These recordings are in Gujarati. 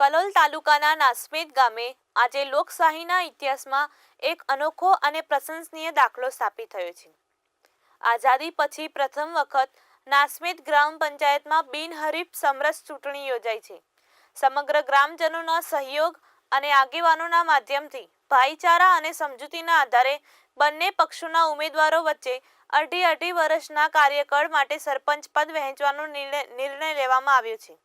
કલોલ તાલુકાના નાસ્મેદ ગામે આજે લોકશાહીના ઇતિહાસમાં એક અનોખો અને પ્રશંસનીય દાખલો સ્થાપિત થયો છે. આઝાદી પછી પ્રથમ વખત નાસ્મેદ ગ્રામ પંચાયતમાં બિનહરીફ સમરસ ચૂંટણી યોજાઈ છે. સમગ્ર ગ્રામજનોના સહયોગ અને આગેવાનોના માધ્યમથી ભાઈચારા અને સમજૂતીના આધારે બંને પક્ષોના ઉમેદવારો વચ્ચે અઢી અઢી વર્ષના કાર્યકાળ માટે સરપંચ પદ વહેંચવાનો નિર્ણય લેવામાં આવ્યો છે.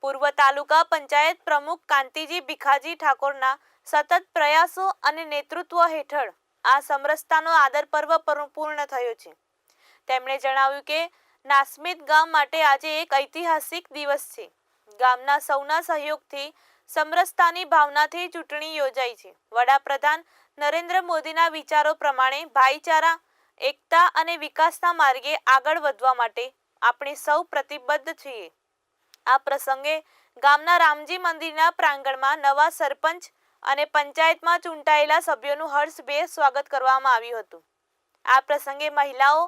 પૂર્વ તાલુકા પંચાયત પ્રમુખ કાંતિજી ભીખાજી ઠાકોરના સતત પ્રયાસો અને નેતૃત્વ હેઠળ આ સમરસતાનો આદર પર્વ પર- પૂર્ણ થયો છે. તેમણે જણાવ્યું કે, નાસ્મિત ગામ માટે આજે એક ઐતિહાસિક દિવસ છે. ગામના સૌના સહયોગથી સમરસતાની ભાવનાથી ચૂંટણી યોજાઈ છે. વડાપ્રધાન નરેન્દ્ર મોદીના વિચારો પ્રમાણે ભાઈચારા, એકતા અને વિકાસના માર્ગે આગળ વધવા માટે આપણે સૌ પ્રતિબદ્ધ છીએ. આ પ્રસંગે ગામના રામજી મંદિરના પ્રાંગણમાં નવા સરપંચ અને પંચાયતમાં ચૂંટાયેલા સભ્યોનું હર્ષભેર સ્વાગત કરવામાં આવ્યું હતું. આ પ્રસંગે મહિલાઓ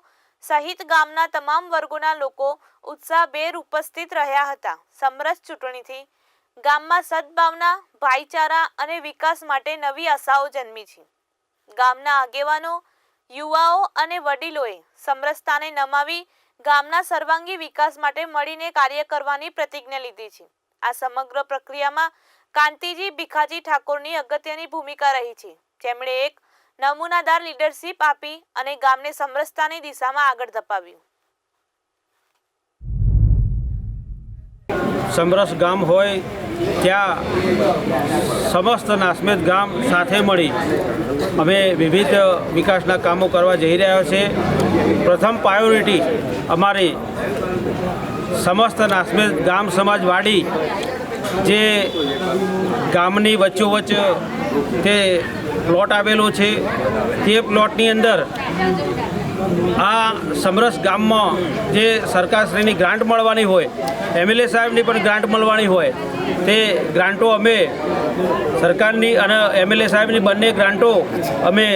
સહિત ગામના તમામ વર્ગોના લોકો ઉત્સાહભેર ઉપસ્થિત રહ્યા હતા. સમરસ ચૂંટણીથી ગામમાં સદભાવના, ભાઈચારા અને વિકાસ માટે નવી આશાઓ જન્મી છે. ગામના આગેવાનો, યુવાઓ અને વડીલોએ સમરસતાને નમાવી ગામના સર્વાંગી વિકાસ માટે મળીને કાર્ય કરવાની પ્રતિજ્ઞા લીધી છે. આ સમગ્ર પ્રક્રિયામાં કાંતિજી ભીખાજી ઠાકોરની અગત્યની ભૂમિકા રહી છે. જેમણે એક નમૂનાદાર લીડરશીપ આપી અને ગામને સમરસતાની દિશામાં આગળ ધપાવ્યું. સમરસ ગામ હોય ત્યાં સમસ્ત નાસ્મેદ ગામ સાથે મળી અમે વિવિધ વિકાસના કામો કરવા જઈ રહ્યા છે પ્રથમ પ્રાયોરિટી અમારી સમસ્ત નાસ્મેદ ગામ સમાજવાડી જે ગામની વચ્ચોવચ્ચ તે પ્લોટ આવેલો છે. તે પ્લોટની અંદર આ સમરસ ગામમાં જે સરકારશ્રીની ગ્રાન્ટ મળવાની હોય, એમએલએ સાહેબની પણ ગ્રાન્ટ મળવાની હોય, તે ગ્રાન્ટો અમે સરકારની અને એમએલએ સાહેબની બંને ગ્રાન્ટો અમે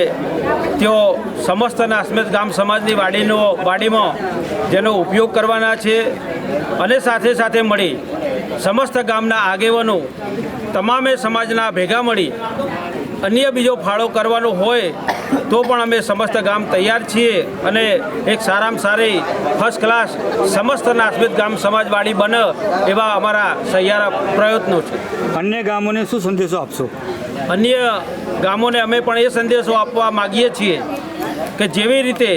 તેઓ સમસ્ત નાસ્મેત ગામ સમાજની વાડીનો, વાડીમાં જેનો ઉપયોગ કરવાના છે અને સાથે સાથે મળી સમસ્ત ગામના આગેવાનો તમામે સમાજના ભેગા મળી અન્ય બીજો ફાળો કરવાનો હોય તો પણ અમે સમસ્ત ગામ તૈયાર છીએ અને એક સારામાં સારી ફર્સ્ટ ક્લાસ સમસ્ત નાસ્મિત ગામ સમાજવાડી બને એવા અમારા સહિયારા પ્રયત્નો છે. અન્ય ગામોને શું સંદેશો આપશો? અન્ય ગામોને અમે પણ એ સંદેશો આપવા માગીએ છીએ કે જેવી રીતે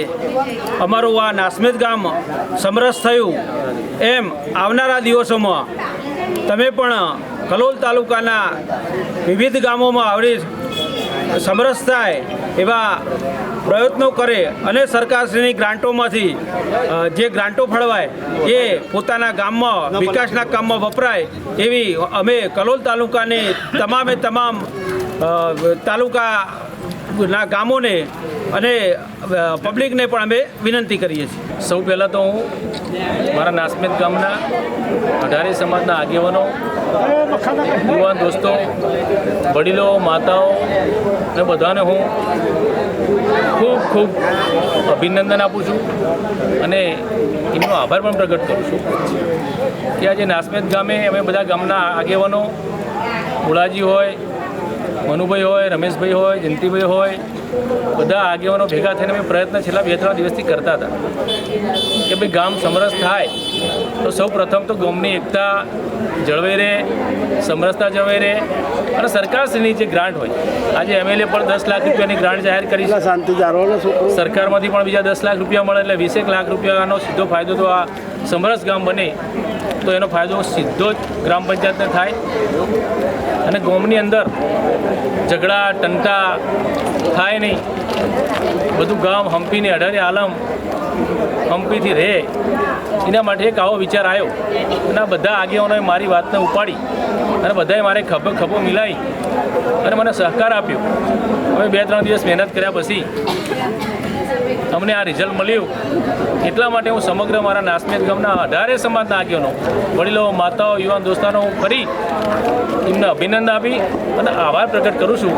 અમારું આ નાસ્મેત ગામ સમરસ થયું એમ આવનારા દિવસોમાં તમે પણ કલોલ તાલુકાના વિવિધ ગામોમાં આવડી સમરસ થાય એવા પ્રયત્નો કરે અને સરકારશ્રીની ગ્રાન્ટોમાંથી જે ગ્રાન્ટો ફળવાય, એ પોતાના ગામમાં, વિકાસના કામમાં વપરાય એવી અમે કલોલ તાલુકાની તમામે તમામ તાલુકાના ગામોને અને પબ્લિકને પણ અમે વિનંતી કરીએ છીએ. સૌ પહેલાં તો હું મારા નાસ્મેત ગામના અઢારે સમાજના આગેવાનો યુવાન દોસ્તો, વડીલો, માતાઓ ને બધાને હું ખૂબ ખૂબ અભિનંદન આપું છું અને એમનો આભાર પણ પ્રગટ કરું છું કે આજે નાસમેદ ગામે અમે બધા ગામના આગેવાનો મુળાજી હોય મનુભાઈ હોય રમેશભાઈ હોય જયંતિભાઈ હોય બધા આગેવાનો ભેગા થઈને અમે પ્રયત્ન છેલ્લા બે ત્રણ દિવસથી કરતા હતા. કે ભાઈ ગામ સમરસ થાય તો સૌ પ્રથમ તો ગામની એકતા જળવાઈ રહે સમરસતા જળવાઈ રહે અને સરકારશ્રીની જે ગ્રાન્ટ હોય આજે એમએલએ પણ દસ લાખ રૂપિયાની ગ્રાન્ટ જાહેર કરી છે. સરકારમાંથી પણ બીજા દસ લાખ રૂપિયા મળે એટલે વીસેક લાખ રૂપિયાનો સીધો ફાયદો તો આ સમરસ ગામ બને. તો એનો ફાયદો સીધો જ ગ્રામ પંચાયતને થાય. અને ગામની અંદર ઝઘડા, ટંટા થાય નહીં. બધું ગામ હંપીની અઢારે આલમ હંપીથી રહે. એના માટે એક આવો વિચાર આવ્યો અને બધા આગેવાનોએ મારી વાતને ઉપાડી. અને બધાએ મારે ખભે ખભો મિલાવી અને મને સહકાર આપ્યો. અમે બે ત્રણ દિવસ મહેનત કર્યા પછી અમને આ રિઝલ્ટ મળ્યું. એટલા માટે હું સમગ્ર મારા નાસ્મેદ ગામના અઢારે સમાજના આગેવાનો, વડીલો, માતાઓ, યુવાન દોસ્તાનો ફરી એમને અભિનંદન આપી અને આભાર પ્રગટ કરું છું.